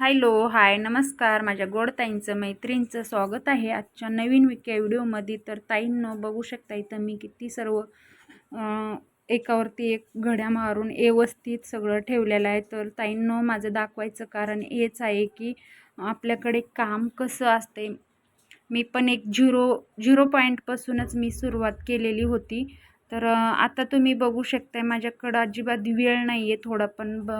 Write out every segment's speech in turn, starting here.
Hello hi नमस्कार. माझ्या गोड ताईंचं मैत्रिणींचं स्वागत आहे आजच्या नवीन विक्या व्हिडिओमध्ये. तर ताईंनं बघू शकता इथं मी किती सर्व एकावरती एक घड्या मारून व्यवस्थित सगळं ठेवलेलं आहे. तर ताईंनं माझं दाखवायचं कारण हेच आहे की आपल्याकडे काम कसं असते मी पण एक झिरो झिरो पॉईंटपासूनच मी सुरुवात केलेली होती. तर आता तुम्ही बघू शकताय माझ्याकडं अजिबात वेळ नाही आहे थोडा पण ब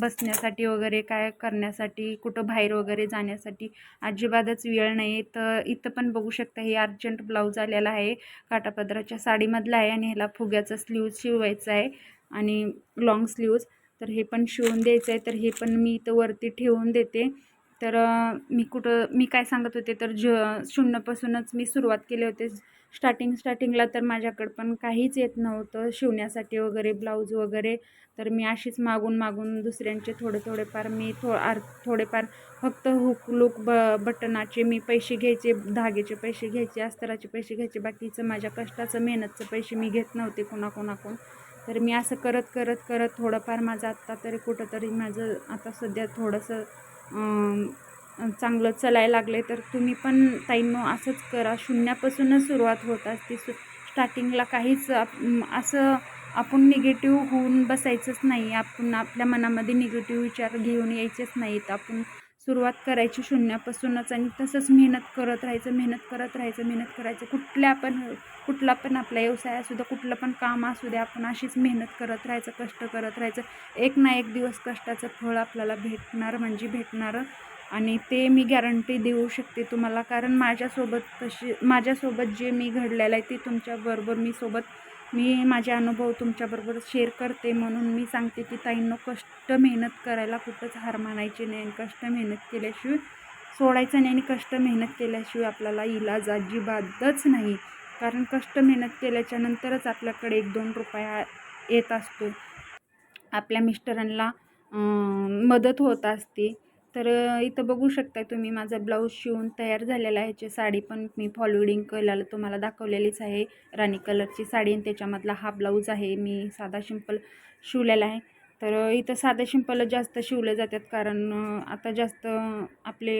बसण्यासाठी वगैरे काय करण्यासाठी कुठं बाहेर वगैरे जाण्यासाठी अजिबातच वेळ नाही आहे तर इथं पण बघू शकता हे अर्जंट ब्लाऊज आलेला आहे काटापदराच्या साडीमधला आहे आणि ह्याला फुग्याचा स्लीव्ज शिवायचा आहे आणि लॉंग स्लीव्ज तर हे पण शिवून द्यायचं आहे तर हे पण मी इथं वरती ठेवून देते. तर मी कुठं मी काय सांगत होते तर ज शून्यपासूनच मी सुरुवात केले होते. स्टार्टिंग स्टार्टिंगला तर माझ्याकडं पण काहीच येत नव्हतं. शिवण्यासाठी वगैरे ब्लाऊज वगैरे. तर मी अशीच मागून मागून दुसऱ्यांचे थोडे थोडेफार मी थो आर थोडेफार फक्त हुक लुक ब बटनाचे मी पैसे घ्यायचे धागेचे पैसे घ्यायचे अस्तराचे पैसे घ्यायचे. बाकीचं माझ्या कष्टाचं मेहनतचं पैसे मी घेत नव्हते कोणाकोणाकडून. तर मी असं करत करत करत थोडंफार माझं आत्ता तरी कुठंतरी माझं आता सध्या थोडंसं चांगलं चालायला लागले तर तुम्ही पण ताईंनो असंच करा. शून्यापासूनच सुरुवात होत असते. सु स्टार्टिंगला काहीच आप- असं आपण निगेटिव्ह होऊन बसायचंच नाही. आपण आपल्या मनामध्ये निगेटिव्ह विचार घेऊन यायचेच नाहीत. आपण सुरुवात करायची शून्यापासूनच आणि तसंच मेहनत करत राहायचं मेहनत करत राहायचं मेहनत करायचं. कुठल्या पण कुठला पण आपला व्यवसाय असू द्या कुठलं पण काम असू द्या आपण अशीच मेहनत करत राहायचं कष्ट करत राहायचं. एक ना एक दिवस कष्टाचं फळ आपल्याला भेटणार म्हणजे भेटणार. आणि ते मी गॅरंटी देऊ शकते तुम्हाला. कारण माझ्यासोबत तशी माझ्यासोबत जे मी घडलेलं आहे ते तुमच्याबरोबर मी सोबत मी माझे अनुभव तुमच्याबरोबर शेअर करते. म्हणून मी सांगते की ताईंनो कष्ट मेहनत करायला कुठंच हार मानायची नाही आणि कष्ट मेहनत केल्याशिवाय सोडायचं नाही आणि कष्ट मेहनत केल्याशिवाय आपल्याला इलाज अजिबातच नाही. कारण कष्ट मेहनत केल्याच्या नंतरच आपल्याकडे एक दोन रुपया येत असतो. आपल्या मिस्टरांना मदत होत असते. तर इथं बघू शकता तुम्ही माझा ब्लाऊज शिवून तयार झालेला आहे. ह्याची साडी पण मी फॉलोडिंग केलेलं तुम्हाला दाखवलेलीच आहे. राणी कलरची साडी आणि त्याच्यामधला हा ब्लाऊज आहे. मी साधा सिंपल शिवलेला आहे. तर इथं साधा शिंपल जास्त शिवले जातात कारण आता जास्त आपले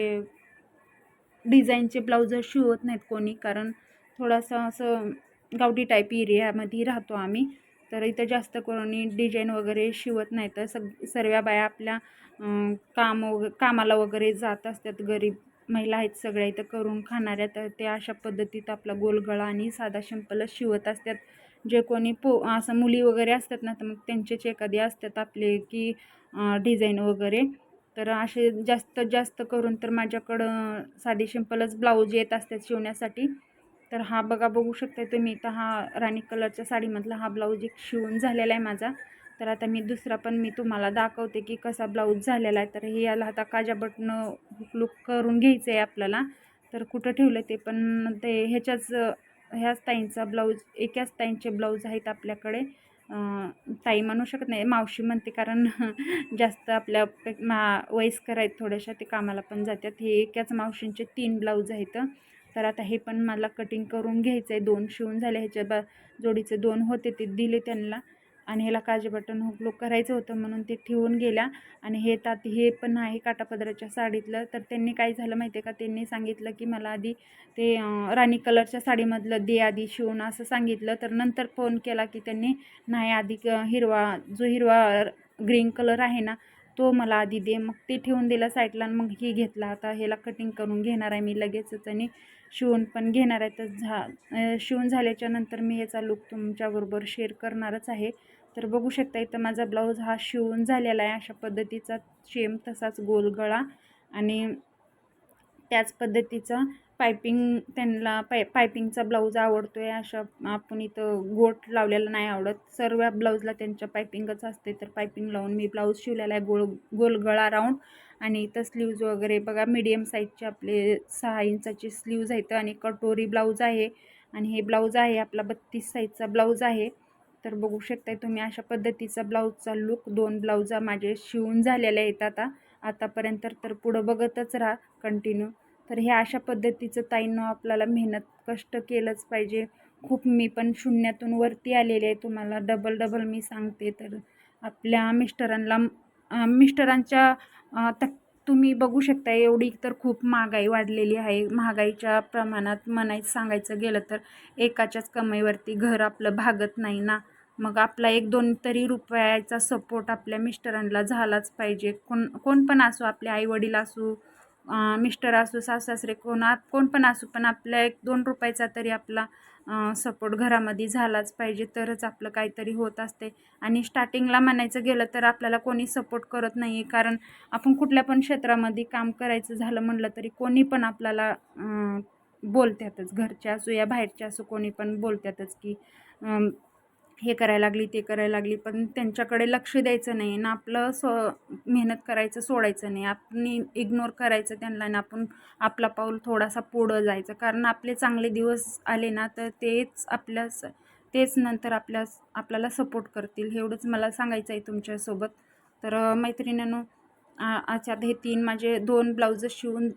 डिझाईनचे ब्लाऊज शिवत नाहीत कोणी कारण थोडासा असं गावठी टाईप एरियामध्ये राहतो आम्ही. तर इथं जास्त करून डिझाईन वगैरे शिवत नाही. तर सग सर्व बाया आपल्या काम वग कामाला वगैरे जात असतात. गरीब महिला आहेत सगळ्या इथं करून खाणाऱ्या. तर ते अशा पद्धतीत आपला गोलगळा आणि साधा शिंपलच शिवत असतात. जे कोणी पो असं मुली वगैरे असतात ना तर मग त्यांचेच एखादी असतात आपले की डिझाईन वगैरे. तर असे जास्त जास्त करून तर माझ्याकडं साधी शिंपलच ब्लाऊज येत असतात शिवण्यासाठी. तर हा बघा बघू शकता तुम्ही इथं हा राणी कलरच्या साडीमधला हा ब्लाऊज एक शिवून झालेला आहे माझा. तर आता मी दुसरा पण मी तुम्हाला दाखवते की कसा ब्लाऊज झालेला आहे. तर हे याला आता काजा बटणं हुकलूक करून घ्यायचं आहे आपल्याला. तर कुठं ठेवलं ते पण ते ह्याच्याच ह्याच ताईंचा ब्लाऊज एकाच ताईंचे ब्लाऊज आहेत आपल्याकडे. ताई म्हणू शकत नाही मावशी म्हणते कारण जास्त आपल्या मा वयस्कर आहेत थोड्याशा ते कामाला पण जातात. हे एकाच मावशींचे तीन ब्लाऊज आहेत. तर आता हे पण मला कटिंग करून घ्यायचं आहे दोन शिवून झाले. ह्याच्या बा जोडीचे दोन होते ते दिले त्यांना. आणि ह्याला काजे बटन हुकलूक करायचं होतं म्हणून ते ठेवून गेल्या. आणि हे तात हे पण आहे काटापदराच्या साडीतलं. तर त्यांनी काय झालं माहिती आहे का? त्यांनी सांगितलं की मला आधी ते राणी कलरच्या साडीमधलं दे आधी शिवून असं सांगितलं. तर नंतर फोन केला की त्यांनी नाही आधी क- हिरवा जो हिरवा ग्रीन कलर आहे ना तो मला आधी दे मग ते ठेवून दिला साईडला आणि मग ही घेतला. आता ह्याला कटिंग करून घेणार आहे मी लगेचच आणि शिवून पण घेणार आहे. तर झा शिवून झाल्याच्यानंतर मी ह्याचा लुक तुमच्याबरोबर शेअर करणारच आहे. तर बघू शकता इथं माझा ब्लाऊज हा शिवून झालेला आहे. अशा पद्धतीचा सेम तसाच गोल गळा आणि त्याच पद्धतीचा पायपिंग त्यांना पाय पायपिंगचा ब्लाऊज आवडतो आहे अशा आपण इथं गोट लावलेला नाही आवडत. सर्व ब्लाऊजला त्यांच्या पायपिंगच असते तर पायपिंग लावून मी ब्लाऊज शिवलेला आहे गोल गोल गळा राऊंड. आणि इथं स्लीव्ज वगैरे बघा मीडियम साईजचे आपले सहा इंचाचे स्लीव्ज आहेत आणि कटोरी ब्लाऊज आहे. आणि हे ब्लाऊज आहे आपला बत्तीस साईजचा ब्लाऊज आहे. तर बघू शकताय तुम्ही अशा पद्धतीचा ब्लाऊजचा लुक दोन ब्लाऊजा माझे शिवून झालेले आहेत आता. आतापर्यंत तर पुढं बघतच राहा कंटिन्यू तर ह्या अशा पद्धतीचं ताईंनो आपल्याला मेहनत कष्ट केलंच पाहिजे. खूप मी पण शून्यातून वरती आलेले आहे. तुम्हाला डबल डबल मी सांगते. तर आपल्या मिस्टरांना मिस्टरांच्या तक तुम्ही बघू शकता एवढी तर खूप महागाई वाढलेली आहे. महागाईच्या प्रमाणात म्हणायचं सांगायचं गेलं तर एकाच्याच कमाईवरती घर आपलं भागत नाही ना. मग आपला एक दोन तरी रुपयाचा सपोर्ट आपल्या मिस्टरांना झालाच पाहिजे. कोण कोण पण असो आपले आईवडील असू मिस्टर असू सासू सासरे कोण कोण पण असू पण आपल्या एक दोन रुपयाचा तरी आपला सपोर्ट घरामध्ये झालाच पाहिजे तरच आपलं काहीतरी होत असते. आणि स्टार्टिंगला म्हणायचं गेलं तर आपल्याला कोणी सपोर्ट करत नाही आहे कारण आपण कुठल्या पण क्षेत्रामध्ये काम करायचं झालं म्हणलं तरी कोणी पण आपल्याला बोलत्यातच. बोलतातच घरचे असो या बाहेरचे असो कोणी पण बोलतातच की हे करायला लागली ते करायला लागली पण त्यांच्याकडे लक्ष द्यायचं नाही ना आपलं स्व मेहनत करायचं सोडायचं नाही. आपण इग्नोर करायचं त्यांना ना आपण आपला पाऊल थोडासा पुढं जायचं. कारण आपले चांगले दिवस आले ना तर तेच आपल्या स- तेच नंतर आपल्या आपल्याला सपोर्ट करतील. एवढंच मला सांगायचं आहे तुमच्यासोबत. तर अं, मैत्रिणींनो अच्छा हे तीन माझे दोन ब्लाउज शिवून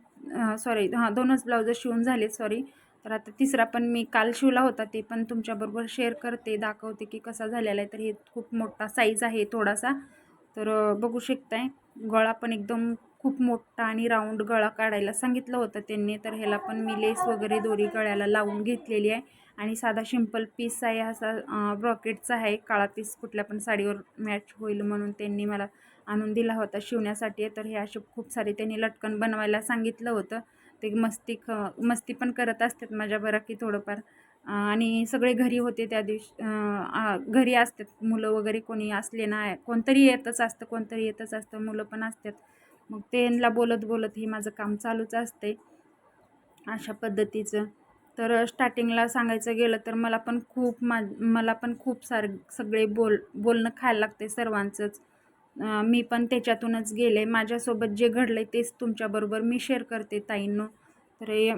सॉरी हां दोनच ब्लाउज शिवून झाले सॉरी तर आता तिसरा पण मी काल शिवला होता ते पण तुमच्याबरोबर शेअर करते दाखवते की कसा झालेला आहे. तर हे खूप मोठा साईज आहे थोडासा. तर बघू शकताय गळा पण एकदम खूप मोठा आणि राऊंड गळा काढायला सांगितलं होतं त्यांनी. तर ह्याला पण मी लेस वगैरे दोरी गळ्याला लावून घेतलेली आहे. आणि साधा सिंपल पीस आहे असा ब्रॉकेटचा आहे. काळा पीस कुठल्या पण साडीवर मॅच होईल म्हणून त्यांनी मला आणून दिला होता शिवण्यासाठी. तर हे असे खूप सारे त्यांनी लटकन बनवायला सांगितलं होतं. ते मस्ती ख मस्ती पण करत असतात माझ्या बरं की थोडंफार आणि सगळे घरी होते त्या दिवशी घरी असतात. मुलं वगैरे कोणी असले ना कोणतरी येतच असतं कोणतरी येतच असतं. मुलं पण असतात. मग त्यांना बोलत बोलत हे माझं काम चालूच असते अशा पद्धतीचं. तर स्टार्टिंगला सांगायचं गेलं तर मला पण खूप मा मला पण खूप सार सगळे बोल बोलणं खायला लागते सर्वांचंच. मी पण त्याच्यातूनच गेले. माझ्यासोबत जे घडलं आहे तेच तुमच्याबरोबर मी शेअर करते ताईंनो. तर हे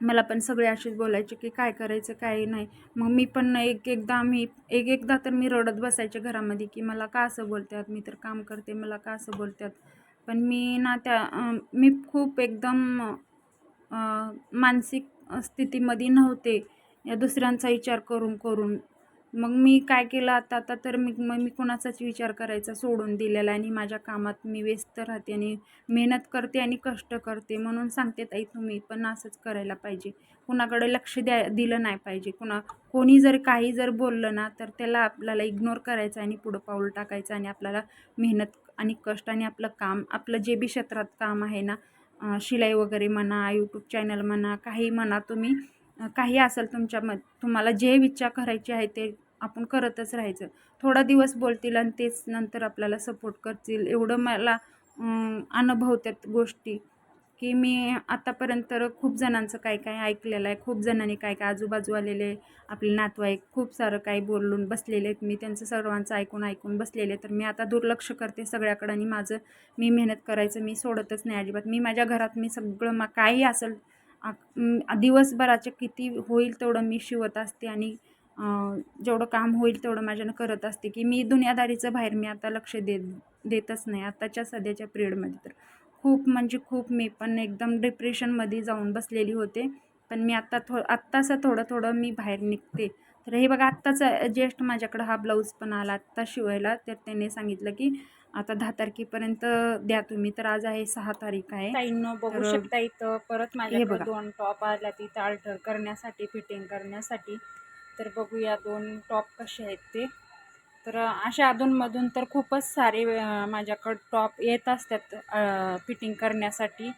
मला पण सगळे असेच बोलायचे की काय करायचं काय नाही. मग मी पण एक एकदा मी एक एकदा तर मी रडत बसायचे घरामध्ये की मला का असं बोलतात? मी तर काम करते मला का असं बोलतात? पण मी ना त्या मी खूप एकदम मानसिक स्थितीमध्ये नव्हते. या दुसऱ्यांचा विचार करून करून. मग मी काय केलं आता आता तर मी मग मी कोणाचाच विचार करायचा सोडून दिलेला आहे आणि माझ्या कामात मी व्यस्त राहते आणि मेहनत करते आणि कष्ट करते म्हणून सांगते ताई तुम्ही पण असंच करायला पाहिजे. कुणाकडे लक्ष द्या दिलं नाही पाहिजे. कुणा कोणी जर काही जर बोललं ना तर त्याला आपल्याला इग्नोर करायचं आणि पुढं पाऊल टाकायचं आणि आपल्याला मेहनत आणि कष्ट आणि आपलं काम आपलं जे बी क्षेत्रात काम आहे ना शिलाई वगैरे म्हणा यूट्यूब चॅनल म्हणा काही म्हणा तुम्ही काही असेल तुमच्या मत तुम्हाला जे इच्छा करायची आहे ते आपण करतच राहायचं. थोडा दिवस बोलतील आणि तेच नंतर आपल्याला सपोर्ट करतील. एवढं मला अनुभवतात गोष्टी की मी आतापर्यंत खूप जणांचं काय काय ऐकलेलं आहे. खूप जणांनी काय काय आजूबाजू आलेले आपले नातवाईक खूप सारं काही बोलून बसलेले आहेत. मी त्यांचं सर्वांचं ऐकून ऐकून बसलेले तर मी आता दुर्लक्ष करते सगळ्याकडं आणि माझं मी मेहनत करायचं मी सोडतच नाही अजिबात. मी माझ्या घरात मी सगळं मा काही असेल दिवसभराचे किती होईल तेवढं मी शिवत असते आणि जेवढं काम होईल तेवढं माझ्यानं करत असते की मी दुनियादारीचं बाहेर मी आता लक्ष देत देतच नाही. आत्ताच्या सध्याच्या पिरियडमध्ये तर खूप म्हणजे खूप मी पण एकदम डिप्रेशनमध्ये जाऊन बसलेली होते. पण मी आत्ता थो आत्ताचं थोडं थोडं मी बाहेर निघते. तर हे बघा आत्ताच जस्ट माझ्याकडं हा ब्लाऊज पण आला आत्ता शिवायला. तर त्याने सांगितलं की आता दहा तारखेपर्यंत द्या तुम्ही. तर आज आहे सहा तारीख आहे. ताईंनो बघू तर- शकता इथं परत माझ्याकडे बघा. दोन टॉप आल्या तिथं अल्टर करण्यासाठी फिटिंग करण्यासाठी. तर बघूया दोन टॉप कसे आहेत ते. तर अशा अधूनमधून तर खूपच सारे अं, माझ्याकडं टॉप येत असतात फिटिंग करण्यासाठी.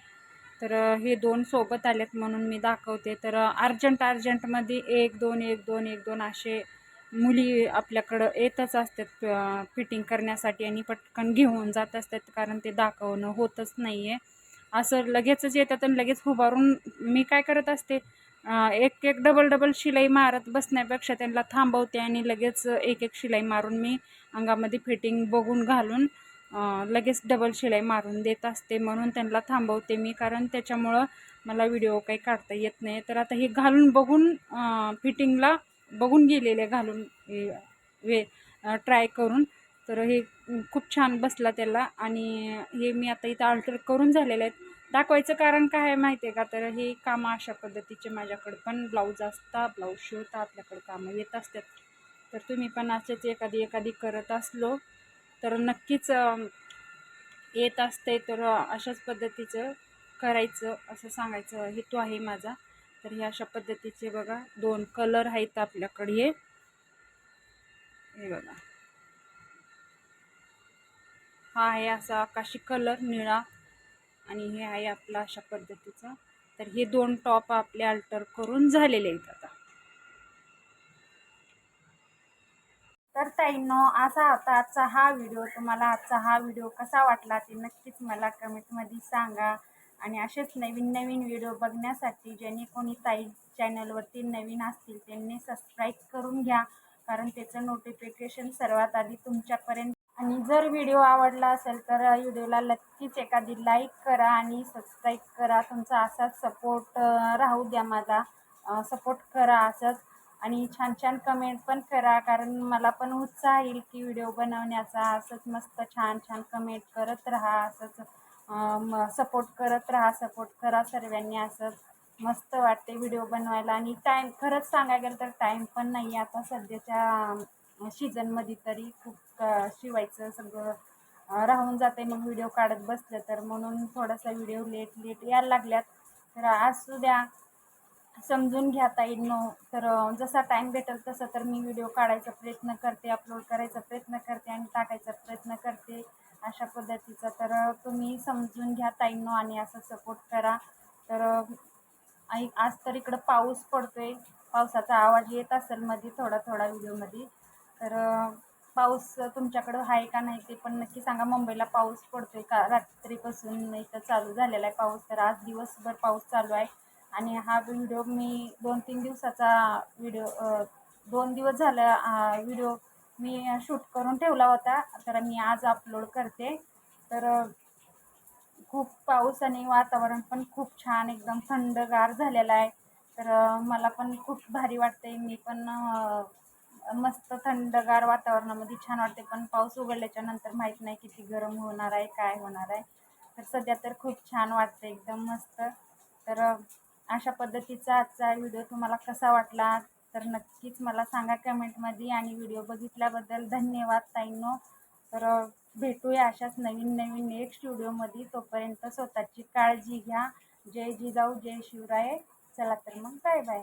तर हे दोन सोबत आलेत म्हणून मी दाखवते. तर अर्जंट अर्जंटमध्ये एक दोन एक दोन एक दोन असे मुली आपल्याकडं येतच असतात फिटिंग करण्यासाठी आणि पटकन घेऊन जात असतात कारण ते दाखवणं होतच नाही आहे असं लगेचच येतात आणि लगेच उभारून मी काय करत असते एक एक डबल डबल शिलाई मारत बसण्यापेक्षा त्यांना थांबवते आणि लगेच एक एक शिलाई मारून मी अंगामध्ये फिटिंग बघून घालून लगेच डबल शिलाई मारून देत असते म्हणून त्यांना थांबवते मी. कारण त्याच्यामुळं मला व्हिडिओ काही काढता येत नाही. तर आता हे घालून बघून फिटिंगला बघून गेलेले घालून वे ट्राय करून. तर हे खूप छान बसला त्याला. आणि हे मी आता इथं अल्टर करून झालेले आहेत. दाखवायचं कारण काय आहे माहिती आहे का? तर हे कामं अशा पद्धतीचे माझ्याकडे पण ब्लाऊज असतात ब्लाऊज शिवता आपल्याकडे कामं येत असतात. तर तुम्ही पण असेच एखादी एखादी करत असलो. तर नक्कीच येत असते तर अशाच पद्धतीचं करायचं असं सांगायचं हेतू आहे माझा. तर हे अशा पद्धतीचे बघा दोन कलर आहेत आपल्याकडे. हे हे बघा. हा आहे असा आकाशी कलर निळा. आणि हे आहे आपला अशा पद्धतीचा. तर हे दोन टॉप आपले अल्टर करून झालेले आहेत आता. तर ताईंनो असा आता आजचा हा व्हिडिओ तुम्हाला आजचा हा व्हिडिओ कसा वाटला ते नक्कीच मला कमेंटमध्ये सांगा. आणि असेच नवीन नवीन व्हिडिओ बघण्यासाठी ज्यांनी कोणी ताई चॅनलवरती नवीन असतील त्यांनी सबस्क्राईब करून घ्या. कारण त्याचं नोटिफिकेशन सर्वात आधी तुमच्यापर्यंत. आणि जर व्हिडिओ आवडला असेल तर व्हिडिओला नक्कीच एखादी लाईक करा आणि सबस्क्राईब करा. तुमचा असाच सपोर्ट राहू द्या मला सपोर्ट करा असंच. आणि छान छान कमेंट पण करा कारण मला पण उत्साह येईल की व्हिडिओ बनवण्याचा. असंच मस्त छान छान कमेंट करत राहा असंच सपोर्ट करत राहा सपोर्ट करा सर्वांनी असंच मस्त वाटते व्हिडिओ बनवायला. आणि टाईम खरंच सांगायला गेलं तर टाईम पण नाही आहे आता सध्याच्या सीझनमध्ये तरी खूप क- शिवायचं सगळं राहून जाते मग व्हिडिओ काढत बसलं तर म्हणून थोडासा व्हिडिओ लेट लेट यायला लागल्यात. तर असू द्या. समजून घ्या ताईंनो तर जसा टाईम भेटेल तसं तर मी व्हिडिओ काढायचा प्रयत्न करते अपलोड करायचा प्रयत्न करते आणि टाकायचा प्रयत्न करते अशा पद्धतीचा. तर तुम्ही समजून घ्या ताईंनो आणि असं सपोर्ट करा. तर आज तर इकडं पाऊस पडतोय. पावसाचा आवाज येत असेल मध्ये थोडा थोडा व्हिडिओमध्ये तर पाऊस तुमच्याकडं आहे का नाही ते पण नक्की सांगा. मुंबईला पाऊस पडतोय का? रात्रीपासून इथं चालू झालेला आहे पाऊस. तर आज दिवसभर पाऊस चालू आहे. आणि हा व्हिडिओ मी दोन तीन दिवसाचा व्हिडिओ दोन दिवस झाला व्हिडिओ मी शूट करून ठेवला होता. तर मी आज अपलोड करते. तर खूप पाऊस आणि वातावरण पण खूप छान एकदम थंडगार झालेलं आहे. तर मला पण खूप भारी वाटते मी पण मस्त थंडगार वातावरणामध्ये छान वाटते पण पाऊस उघडल्याच्या नंतर माहीत नाही किती गरम होणार आहे काय होणार आहे. तर सध्या तर खूप छान वाटतं एकदम मस्त. तर अशा पद्धतीचा आजचा व्हिडिओ तुम्हाला कसा वाटला तर नक्कीच मला सांगा कमेंटमध्ये आणि व्हिडिओ बघितल्याबद्दल धन्यवाद ताईंनो. तर भेटूया अशाच नवीन नवीन नेक्स्ट व्हिडिओमध्ये तोपर्यंत स्वतःची काळजी घ्या. जय जिजाऊ जय शिवराय. चला तर मग बाय बाय